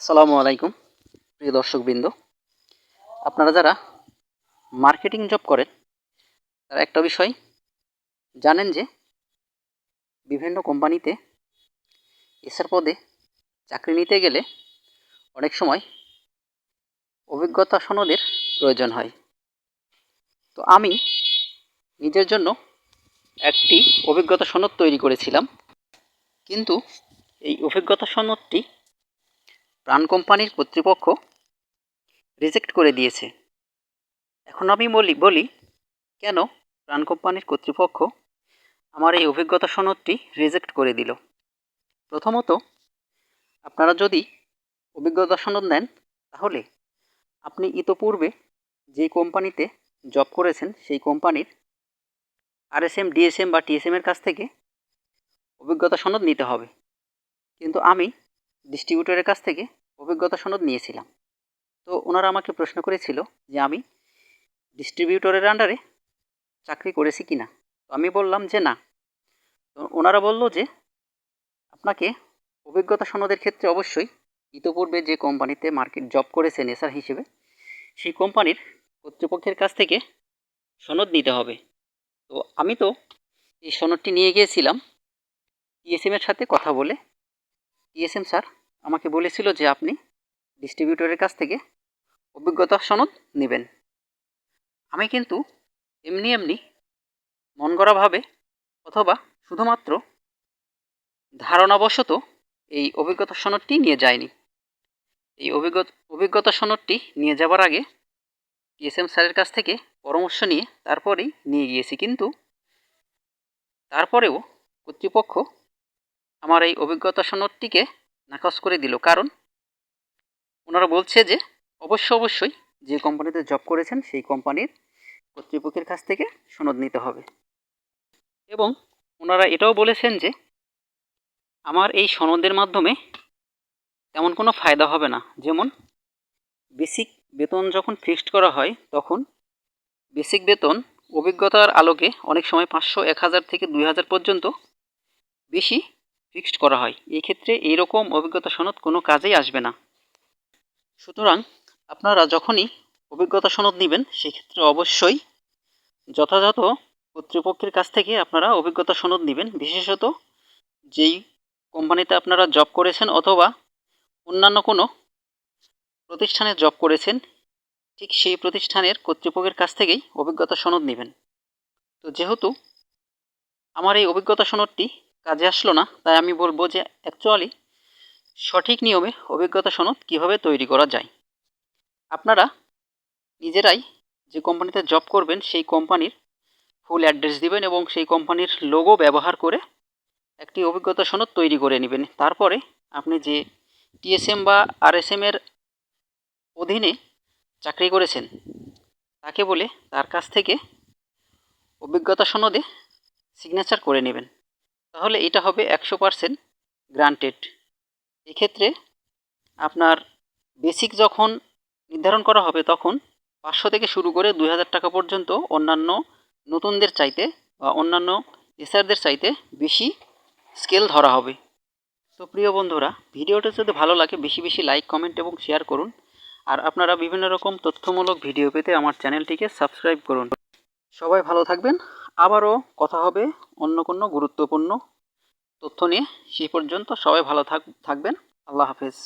আসসালামু আলাইকুম, প্রিয় দর্শকবৃন্দ। আপনারা যারা মার্কেটিং জব করেন, তারা একটা বিষয় জানেন যে, বিভিন্ন কোম্পানিতে এসআর পদে চাকরি নিতে গেলে অনেক সময় অভিজ্ঞতা সনদের প্রয়োজন হয়। তো আমি নিজের জন্য একটি অভিজ্ঞতা সনদ তৈরি করেছিলাম। কিন্তু এই অভিজ্ঞতা সনদটি প্রাণ কোম্পানির কর্তৃপক্ষ রিজেক্ট করে দিয়েছে। এখন আমি বলি বলি, কেন প্রাণ কোম্পানির কর্তৃপক্ষ আমার এই অভিজ্ঞতা সনদটি রিজেক্ট করে দিল? প্রথমত, আপনারা যদি অভিজ্ঞতা সনদ নেন, তাহলে আপনি ইতোপূর্বে যে কোম্পানিতে জব করেছেন, সেই কোম্পানির আরএসএম ডিএসএম বা টিএসএমের কাছ থেকে অভিজ্ঞতা সনদ নিতে হবে। কিন্তু আমি ডিস্ট্রিবিউটরের কাছ থেকে অভিজ্ঞতা সনদ নিয়েছিলাম। তো ওনারা আমাকে প্রশ্ন করেছিল যে আমি ডিস্ট্রিবিউটরের আন্ডারে চাকরি করেছি কি না তো আমি বললাম যে না। তো ওনারা বলল যে আপনাকে অভিজ্ঞতা সনদের ক্ষেত্রে অবশ্যই ইতোপূর্বে যে কোম্পানিতে মার্কেট জব করেছেন এসার হিসেবে, সেই কোম্পানির কর্তৃপক্ষের কাছ থেকে সনদ নিতে হবে। তো আমি তো এই সনদটি নিয়ে গিয়েছিলাম। টিএসএমের সাথে কথা বলে টিএসএম স্যার আমাকে বলেছিল যে আপনি ডিস্ট্রিবিউটরের কাছ থেকে অভিজ্ঞতা সনদ নেবেন। আমি কিন্তু এমনি এমনি মন গড়াভাবে অথবা শুধুমাত্র ধারণাবশত এই অভিজ্ঞতা সনদটি নিয়ে যায়নি এই অভিজ্ঞতা অভিজ্ঞতা সনদটি নিয়ে যাবার আগে টিএসএম স্যারের কাছ থেকে পরামর্শ নিয়ে তারপরেই নিয়ে গিয়েছি, কিন্তু তারপরেও কর্তৃপক্ষ আমার এই অভিজ্ঞতা সনদটিকে নাকচ করে দিল। কারণ ওনারা বলছে যে, অবশ্য অবশ্যই যে কোম্পানিতে জব করেছেন, সেই কোম্পানির কর্তৃপক্ষের কাছ থেকে সনদ নিতে হবে। এবং ওনারা এটাও বলেছেন যে, আমার এই সনদের মাধ্যমে তেমন কোনো ফায়দা হবে না। যেমন বেসিক বেতন যখন ফিক্সড করা হয়, তখন বেসিক বেতন অভিজ্ঞতার আলোকে অনেক সময় পাঁচশো, এক হাজার থেকে দুই হাজার পর্যন্ত বেশি ফিক্সড করা হয়। এই ক্ষেত্রে এইরকম অভিজ্ঞতা সনদ কোনো কাজেই আসবে না। সুতরাং আপনারা যখনই অভিজ্ঞতা সনদ নেবেন, সেক্ষেত্রে অবশ্যই যথাযথ কর্তৃপক্ষের কাছ থেকে আপনারা অভিজ্ঞতা সনদ নেবেন। বিশেষত যেই কোম্পানিতে আপনারা জব করেছেন অথবা অন্যান্য কোনো প্রতিষ্ঠানে জব করেছেন, ঠিক সেই প্রতিষ্ঠানের কর্তৃপক্ষের কাছ থেকেই অভিজ্ঞতা সনদ নেবেন। তো যেহেতু আমার এই অভিজ্ঞতা সনদটি কাজে আসলো না, তাই আমি বলব যে অ্যাকচুয়ালি সঠিক নিয়মে অভিজ্ঞতা সনদ কীভাবে তৈরি করা যায়। আপনারা নিজেরাই যে কোম্পানিতে জব করবেন, সেই কোম্পানির ফুল অ্যাড্রেস দিবেন এবং সেই কোম্পানির লোগো ব্যবহার করে একটি অভিজ্ঞতা সনদ তৈরি করে নেবেন। তারপরে আপনি যে টিএসএম বা আরএসএম এর অধীনে চাকরি করেছেন, তাকে বলে তার কাছ থেকে অভিজ্ঞতা সনদে সিগনেচার করে নেবেন। তাহলে এটা হবে একশো পারসেন্ট গ্রান্টেড এক্ষেত্রে আপনার বেসিক যখন নির্ধারণ করা হবে তখন পাঁচশো থেকে শুরু করে দুই হাজার টাকা পর্যন্ত অন্যান্য নতুনদের চাইতে বা অন্যান্য এসারদের চাইতে বেশি স্কেল ধরা হবে। তো প্রিয় বন্ধুরা, ভিডিওটা যদি ভালো লাগে, বেশি বেশি লাইক কমেন্ট এবং শেয়ার করুন। আর আপনারা বিভিন্ন রকম তথ্যমূলক ভিডিও পেতে আমার চ্যানেলটিকে সাবস্ক্রাইব করুন। সবাই ভালো থাকবেন। আবারও কথা হবে অন্য কোনো গুরুত্বপূর্ণ তথ্য নিয়ে। সেই পর্যন্ত সবাই ভালো থাক থাকবেন। আল্লাহ হাফেজ।